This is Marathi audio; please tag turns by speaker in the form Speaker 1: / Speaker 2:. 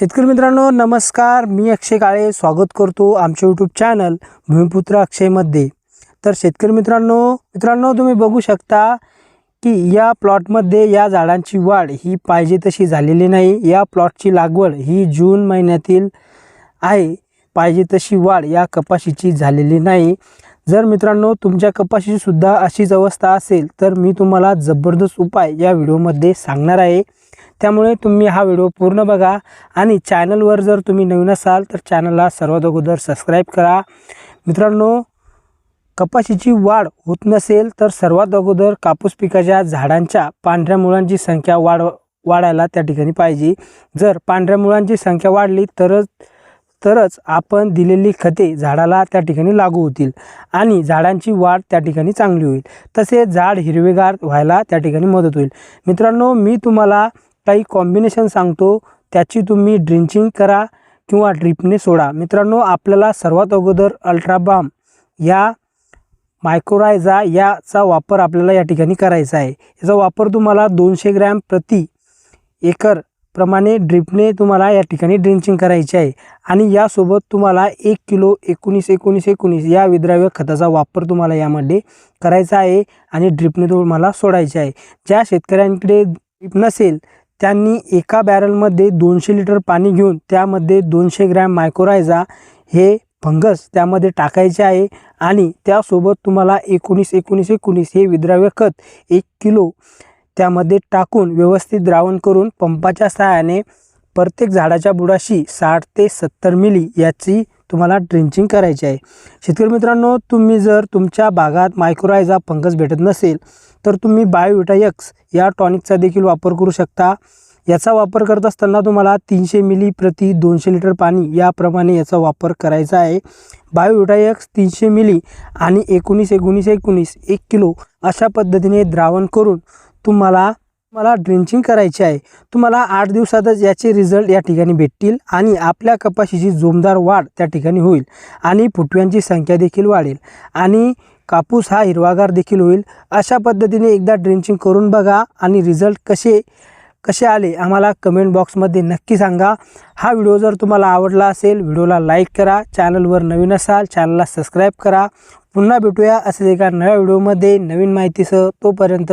Speaker 1: शेतकरी मित्रांनो नमस्कार. मी अक्षय काळे. स्वागत करतो आमच्या यूट्यूब चॅनल भूमिपुत्र अक्षयमध्ये तर शेतकरी मित्रांनो मित्रांनो तुम्ही बघू शकता की या प्लॉटमध्ये या झाडांची वाढ ही पाहिजे तशी झालेली नाही. या प्लॉटची लागवड ही जून महिन्यातील आहे. पाहिजे तशी वाढ या कपाशीची झालेली नाही. जर मित्रांनो तुमच्या कपाशीसुद्धा अशीच अवस्था असेल तर मी तुम्हाला जबरदस्त उपाय या व्हिडिओमध्ये सांगणार आहे. त्यामुळे तुम्ही हा व्हिडिओ पूर्ण बघा आणि चॅनलवर जर तुम्ही नवीन असाल तर चॅनलला सर्वात अगोदर सबस्क्राईब करा. मित्रांनो कपाशीची वाढ होत नसेल तर सर्वात अगोदर कापूस पिकाच्या झाडांच्या पांढऱ्या मुळांची संख्या वाढ वाढायला त्या ठिकाणी पाहिजे. जर पांढऱ्या मुळांची संख्या वाढली तरच तरच आपण दिलेली खते झाडाला त्या ठिकाणी लागू होतील आणि झाडांची वाढ त्या ठिकाणी चांगली होईल. तसेच झाड हिरवेगार व्हायला त्या ठिकाणी मदत होईल. मित्रांनो मी तुम्हाला काही कॉम्बिनेशन सांगतो त्याची तुम्ही ड्रिंचिंग करा किंवा ड्रिपने सोडा. मित्रांनो आपल्याला सर्वात अगोदर अल्ट्राबाम या मायक्रोरायझा याचा वापर आपल्याला या ठिकाणी करायचा आहे. याचा वापर तुम्हाला दोनशे ग्रॅम प्रति एकर प्रमाणे ड्रिपने तुम्हाला या ठिकाणी ड्रिंचिंग करायची आहे. आणि यासोबत तुम्हाला एक किलो एकोणीस एकोणीस एकोणीस या विद्राव्य खताचा वापर तुम्हाला यामध्ये करायचा आहे आणि ड्रिपने तुम्हाला सोडायचे आहे. ज्या शेतकऱ्यांकडे ड्रिप नसेल त्यांनी एका बॅरलमध्ये दोनशे लिटर पाणी घेऊन त्यामध्ये दोनशे ग्रॅम मायक्रोरायझा हे फंगस त्यामध्ये टाकायचे आहे आणि त्यासोबत तुम्हाला एकोणीस एकोणीस एकोणीस हे विद्राव्य खत एक किलो त्यामध्ये टाकून व्यवस्थित द्रावण करून पंपाच्या सहाय्याने प्रत्येक झाडाच्या बुडाशी साठ ते सत्तर मिली याची तुम्हाला ड्रिंचिंग करायची आहे. शेतकरी मित्रांनो तुम्ही जर तुमच्या भागात मायक्रोरायझा फंगस भेटत नसेल तर तुम्ही बायोविटायक्स या टॉनिकचा देखील वापर करू शकता. याचा वापर करत असताना तुम्हाला तीनशे मिली प्रति दोनशे लिटर पाणी याप्रमाणे याचा वापर करायचा आहे. बायोविटायक्स तीनशे मिली आणि एकोणीस एकोणीस एकोणीस एक किलो अशा पद्धतीने द्रावण करून तुम्हाला मला ड्रिंचिंग करायची आहे. तुम्हाला आठ दिवसातच याचे रिझल्ट या ठिकाणी भेटतील आणि आपल्या कपाशीची जोमदार वाढ त्या ठिकाणी होईल आणि फुटव्यांची संख्या देखील वाढेल आणि कापूस हा हिरवागार देखील होईल. अशा पद्धतीने एकदा ड्रिंचिंग करून बघा आणि रिझल्ट कसे कसे आले आम्हाला कमेंट बॉक्समध्ये नक्की सांगा. हा व्हिडिओ जर तुम्हाला आवडला असेल व्हिडिओला लाईक करा चॅनलवर नवीन असाल चॅनलला सबस्क्राईब करा. पुन्हा भेटूया असेच एका नव्या व्हिडिओमध्ये नवीन माहितीसह. तोपर्यंत